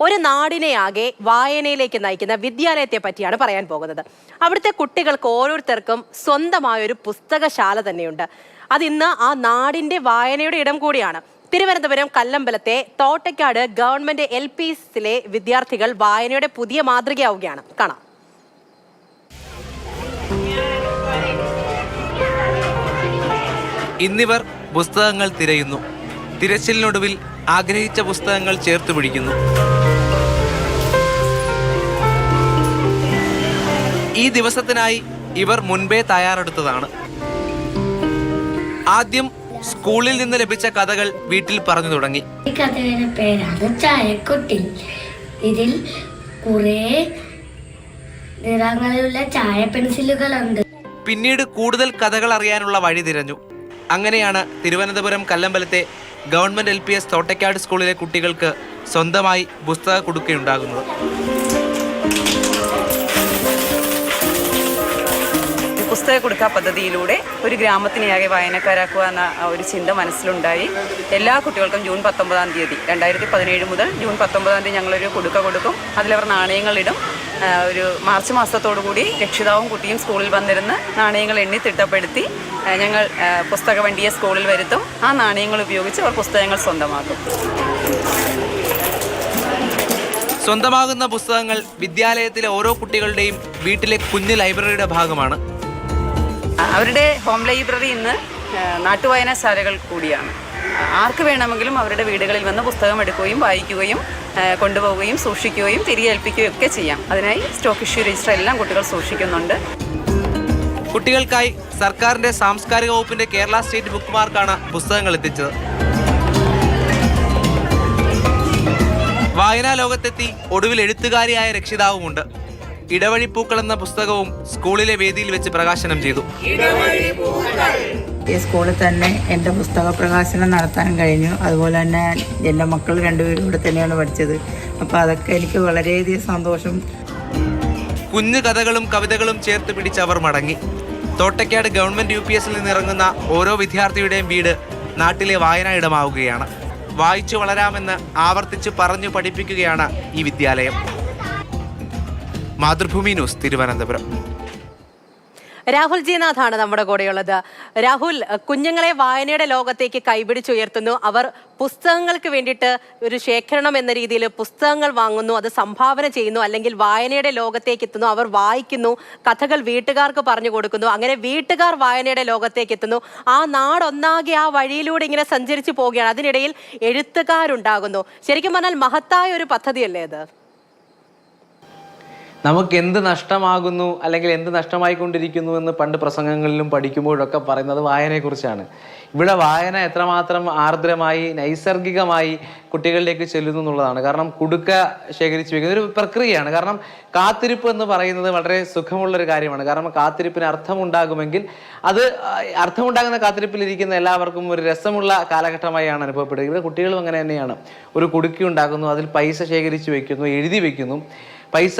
ഒരു നാടിനെ ആകെ വായനയിലേക്ക് നയിക്കുന്ന വിദ്യാലയത്തെ പറ്റിയാണ് പറയാൻ പോകുന്നത്. അവിടുത്തെ കുട്ടികൾക്ക് ഓരോരുത്തർക്കും സ്വന്തമായ ഒരു പുസ്തകശാല തന്നെയുണ്ട്. അത് ഇന്ന് ആ നാടിന്റെ വായനയുടെ ഇടം കൂടിയാണ്. തിരുവനന്തപുരം കല്ലമ്പലത്തെ തോട്ടയ്ക്കാട് ഗവൺമെന്റ് എൽ പി എസിലെ വിദ്യാർത്ഥികൾ വായനയുടെ പുതിയ മാതൃകയാവുകയാണ്. കാണാം. ഇന്നിവർ പുസ്തകങ്ങൾ തിരയുന്നു. തിരച്ചിലിനൊടുവിൽ ആഗ്രഹിച്ച പുസ്തകങ്ങൾ ചേർത്ത് പിടിക്കുന്നു. ഈ ദിവസത്തിനായി ഇവർ മുൻപേ തയ്യാറെടുത്തതാണ്. ആദ്യം സ്കൂളിൽ നിന്ന് ലഭിച്ച കഥകൾ വീട്ടിൽ പറഞ്ഞു തുടങ്ങി. ഈ കഥയുടെ പേരാണ് ചായക്കുട്ടി. ഇതിൽ കുറേ നിറങ്ങളിലുള്ള ചായ പെൻസിലുകളുണ്ട്. പിന്നീട് കൂടുതൽ കഥകൾ അറിയാനുള്ള വഴി തിരഞ്ഞു. അങ്ങനെയാണ് Thiruvananthapuram കല്ലമ്പലത്തെ government L P S Thottakkad സ്കൂളിലെ കുട്ടികൾക്ക് സ്വന്തമായി പുസ്തക കൊടുക്കുകയുണ്ടാകുന്നത് പുസ്തക കൊടുക്ക പദ്ധതിയിലൂടെ ഒരു ഗ്രാമത്തിനെയാകെ വായനക്കാരാക്കുക എന്ന ഒരു ചിന്ത മനസ്സിലുണ്ടായി. എല്ലാ കുട്ടികൾക്കും ജൂൺ പത്തൊമ്പതാം തീയതി രണ്ടായിരത്തി പതിനേഴ് മുതൽ ജൂൺ പത്തൊമ്പതാം തീയതി ഞങ്ങളൊരു കൊടുക്ക കൊടുക്കും. അതിലവർ നാണയങ്ങളിടും ഒരു മാർച്ച് മാസത്തോടു കൂടി രക്ഷിതാവും കുട്ടിയും സ്കൂളിൽ വന്നിരുന്ന് നാണയങ്ങൾ എണ്ണി തിട്ടപ്പെടുത്തി ഞങ്ങൾ പുസ്തക വണ്ടിയെ സ്കൂളിൽ വരുത്തും. ആ നാണയങ്ങൾ ഉപയോഗിച്ച് അവർ പുസ്തകങ്ങൾ സ്വന്തമാക്കും. സ്വന്തമാകുന്ന പുസ്തകങ്ങൾ വിദ്യാലയത്തിലെ ഓരോ കുട്ടികളുടെയും വീട്ടിലെ കുഞ്ഞ് ലൈബ്രറിയുടെ ഭാഗമാണ്. അവരുടെ ഹോം ലൈബ്രറി ഇന്ന് നാട്ടുവായനശാലകൾ കൂടിയാണ്. ആർക്ക് വേണമെങ്കിലും അവരുടെ വീടുകളിൽ വന്ന് പുസ്തകം എടുക്കുകയും വായിക്കുകയും കൊണ്ടുപോവുകയും സൂക്ഷിക്കുകയും തിരികെ ഏൽപ്പിക്കുകയും ഒക്കെ ചെയ്യാം. അതിനായി സ്റ്റോക്ക് ഇഷ്യൂ രജിസ്റ്റർ എല്ലാം കുട്ടികൾ സൂക്ഷിക്കുന്നുണ്ട്. കുട്ടികൾക്കായി സർക്കാരിന്റെ സാംസ്കാരിക വകുപ്പിന്റെ കേരള സ്റ്റേറ്റ് ബുക്ക് മാർക്കാണ് പുസ്തകങ്ങൾ എത്തിച്ചത്. വായനാ ലോകത്തെത്തി ഒടുവിൽ എഴുത്തുകാരിയായ രക്ഷിതാവുമുണ്ട്. ഇടവഴിപ്പൂക്കൾ എന്ന പുസ്തകവും സ്കൂളിലെ വേദിയിൽ വെച്ച് പ്രകാശനം ചെയ്തു. ഈ സ്കൂളിൽ തന്നെ എന്റെ പുസ്തക പ്രകാശനം നടത്താൻ കഴിഞ്ഞു. അതുപോലെ തന്നെ എന്റെ മക്കൾ രണ്ടുപേരും ഇവിടെ തന്നെയാണ് പഠിച്ചത്. അപ്പോൾ അതൊക്കെ എനിക്ക് വളരെയധികം സന്തോഷം. കുഞ്ഞു കഥകളും കവിതകളും ചേർത്ത് പിടിച്ച് അവർ മടങ്ങി. തോട്ടയ്ക്കാട് ഗവൺമെന്റ് യു പി എസിൽ നിന്നിറങ്ങുന്ന ഓരോ വിദ്യാർത്ഥിയുടെയും വീട് നാട്ടിലെ വായനാ ഇടമാവുകയാണ്. വായിച്ചു വളരാമെന്ന് ആവർത്തിച്ച് പറഞ്ഞു പഠിപ്പിക്കുകയാണ് ഈ വിദ്യാലയം. മാതൃഭൂമി ന്യൂസ് തിരുവനന്തപുരം. രാഹുൽ ജീനാഥാണ് നമ്മുടെ കൂടെയുള്ളത്. രാഹുൽ കുഞ്ഞുങ്ങളെ വായനയുടെ ലോകത്തേക്ക് കൈപിടിച്ചുയർത്തുന്നു. അവർ പുസ്തകങ്ങൾക്ക് വേണ്ടിയിട്ട് ഒരു ശേഖരണം എന്ന രീതിയിൽ പുസ്തകങ്ങൾ വാങ്ങുന്നു അത് സംഭാവന ചെയ്യുന്നു അല്ലെങ്കിൽ വായനയുടെ ലോകത്തേക്ക് എത്തുന്നു. അവർ വായിക്കുന്നു കഥകൾ വീട്ടുകാർക്ക് പറഞ്ഞു കൊടുക്കുന്നു. അങ്ങനെ വീട്ടുകാർ വായനയുടെ ലോകത്തേക്ക് എത്തുന്നു. ആ നാടൊന്നാകെ ആ വഴിയിലൂടെ ഇങ്ങനെ സഞ്ചരിച്ചു പോവുകയാണ്. അതിനിടയിൽ എഴുത്തുകാരുണ്ടാകുന്നു. ശരിക്കും പറഞ്ഞാൽ മഹത്തായ ഒരു പദ്ധതിയല്ലേ അത്? നമുക്ക് എന്ത് നഷ്ടമാകുന്നു അല്ലെങ്കിൽ എന്ത് നഷ്ടമായിക്കൊണ്ടിരിക്കുന്നു എന്ന് പണ്ട് പ്രസംഗങ്ങളിലും പഠിക്കുമ്പോഴൊക്കെ പറയുന്നത് വായനയെക്കുറിച്ചാണ്. ഇവിടെ വായന എത്രമാത്രം ആർദ്രമായി നൈസർഗികമായി കുട്ടികളിലേക്ക് ചെല്ലുന്നു എന്നുള്ളതാണ്. കാരണം കുടുക്ക ശേഖരിച്ചു വെക്കുന്ന ഒരു പ്രക്രിയയാണ്. കാരണം കാത്തിരിപ്പ് എന്ന് പറയുന്നത് വളരെ സുഖമുള്ള ഒരു കാര്യമാണ്. കാരണം കാത്തിരിപ്പിന് അർത്ഥമുണ്ടാകുമെങ്കിൽ അത് അർത്ഥമുണ്ടാകുന്ന കാത്തിരിപ്പിലിരിക്കുന്ന എല്ലാവർക്കും ഒരു രസമുള്ള കാലഘട്ടമായാണ് അനുഭവപ്പെടുക ഇവിടെ കുട്ടികളും അങ്ങനെ തന്നെയാണ്. ഒരു കുടുക്കി ഉണ്ടാക്കുന്നു അതിൽ പൈസ ശേഖരിച്ചു വെക്കുന്നു എഴുതി വെക്കുന്നു. പൈസ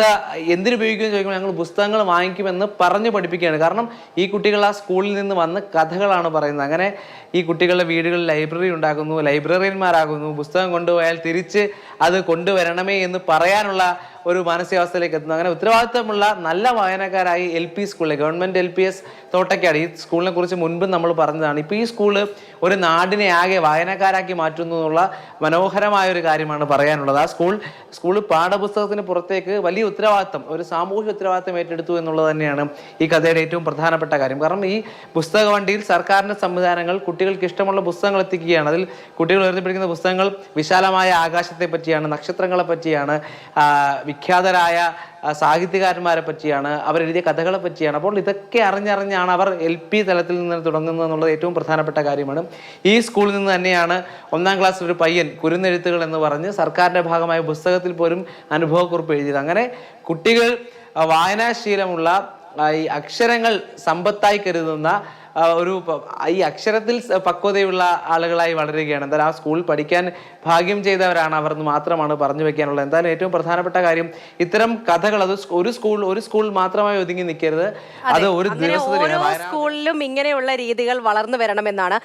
എന്തിനു ഉപയോഗിക്കുമെന്ന് ചോദിക്കുമ്പോൾ ഞങ്ങൾ പുസ്തകങ്ങൾ വാങ്ങിക്കുമെന്ന് പറഞ്ഞ് പഠിപ്പിക്കുകയാണ്. കാരണം ഈ കുട്ടികൾ ആ സ്കൂളിൽ നിന്ന് വന്ന് കഥകളാണ് പറയുന്നത്. അങ്ങനെ ഈ കുട്ടികളുടെ വീടുകളിൽ ലൈബ്രറി ഉണ്ടാക്കുന്നു ലൈബ്രറിയന്മാരാകുന്നു. പുസ്തകം കൊണ്ടുപോയാൽ തിരിച്ച് അത് കൊണ്ടുവരണമേ എന്ന് പറയാനുള്ള ഒരു മാനസികാവസ്ഥയിലേക്ക് എത്തുന്നു. അങ്ങനെ ഉത്തരവാദിത്തമുള്ള നല്ല വായനക്കാരായി എൽ പി സ്കൂളിലെ government L P S Thottakkad ഈ സ്കൂളിനെ കുറിച്ച് മുൻപ് നമ്മൾ പറഞ്ഞതാണ്. ഇപ്പോൾ ഈ സ്കൂൾ ഒരു നാടിനെ ആകെ വായനക്കാരാക്കി മാറ്റുന്നു എന്നുള്ള മനോഹരമായ ഒരു കാര്യമാണ് പറയാനുള്ളത്. ആ സ്കൂൾ സ്കൂൾ പാഠപുസ്തകത്തിന് പുറത്തേക്ക് വലിയ ഉത്തരവാദിത്തം ഒരു സാമൂഹ്യ ഉത്തരവാദിത്തം ഏറ്റെടുത്തു എന്നുള്ളത് തന്നെയാണ് ഈ കഥയുടെ ഏറ്റവും പ്രധാനപ്പെട്ട കാര്യം. കാരണം ഈ പുസ്തക വണ്ടിയിൽ സർക്കാരിന്റെ സംവിധാനങ്ങൾ കുട്ടികൾക്ക് ഇഷ്ടമുള്ള പുസ്തകങ്ങൾ എത്തിക്കുകയാണ്. അതിൽ കുട്ടികൾ ഉയർത്തിപ്പിടിക്കുന്ന പുസ്തകങ്ങൾ വിശാലമായ ആകാശത്തെ പറ്റിയാണ് നക്ഷത്രങ്ങളെ പറ്റിയാണ് വിഖ്യാതരായ സാഹിത്യകാരന്മാരെ പറ്റിയാണ് അവരെഴുതിയ കഥകളെ പറ്റിയാണ്. അപ്പോൾ ഇതൊക്കെ അറിഞ്ഞറിഞ്ഞാണ് അവർ എൽ പി തലത്തിൽ നിന്ന് തുടങ്ങുന്നത് എന്നുള്ളത് ഏറ്റവും പ്രധാനപ്പെട്ട കാര്യമാണ്. ഈ സ്കൂളിൽ നിന്ന് തന്നെയാണ് ഒന്നാം ക്ലാസ്സിൽ ഒരു പയ്യൻ കുരുന്നെഴുത്തുകൾ എന്ന് പറഞ്ഞ് സർക്കാരിന്റെ ഭാഗമായ പുസ്തകത്തിൽ പോലും അനുഭവക്കുറിപ്പ് എഴുതിയത്. അങ്ങനെ കുട്ടികൾ വായനാശീലമുള്ള ഈ അക്ഷരങ്ങൾ സമ്പത്തായി കരുതുന്ന ഒരു ഈ അക്ഷരത്തിൽ പക്വതയുള്ള ആളുകളായി വളരുകയാണ്. എന്തായാലും ആ സ്കൂളിൽ പഠിക്കാൻ ഭാഗ്യം ചെയ്തവരാണ് അവർ എന്ന് മാത്രമാണ് പറഞ്ഞു വെക്കാനുള്ളത്. എന്തായാലും ഏറ്റവും പ്രധാനപ്പെട്ട കാര്യം ഇത്തരം കഥകൾ അത് ഒരു സ്കൂൾ ഒരു സ്കൂൾ മാത്രമായി ഒതുങ്ങി നിൽക്കരുത്. അത്. ഒരു അങ്ങനെ ദിവസത്തെ ഓരോ സ്കൂളിലും ഇങ്ങനെയുള്ള രീതികൾ വളർന്നു വരണമെന്നാണ്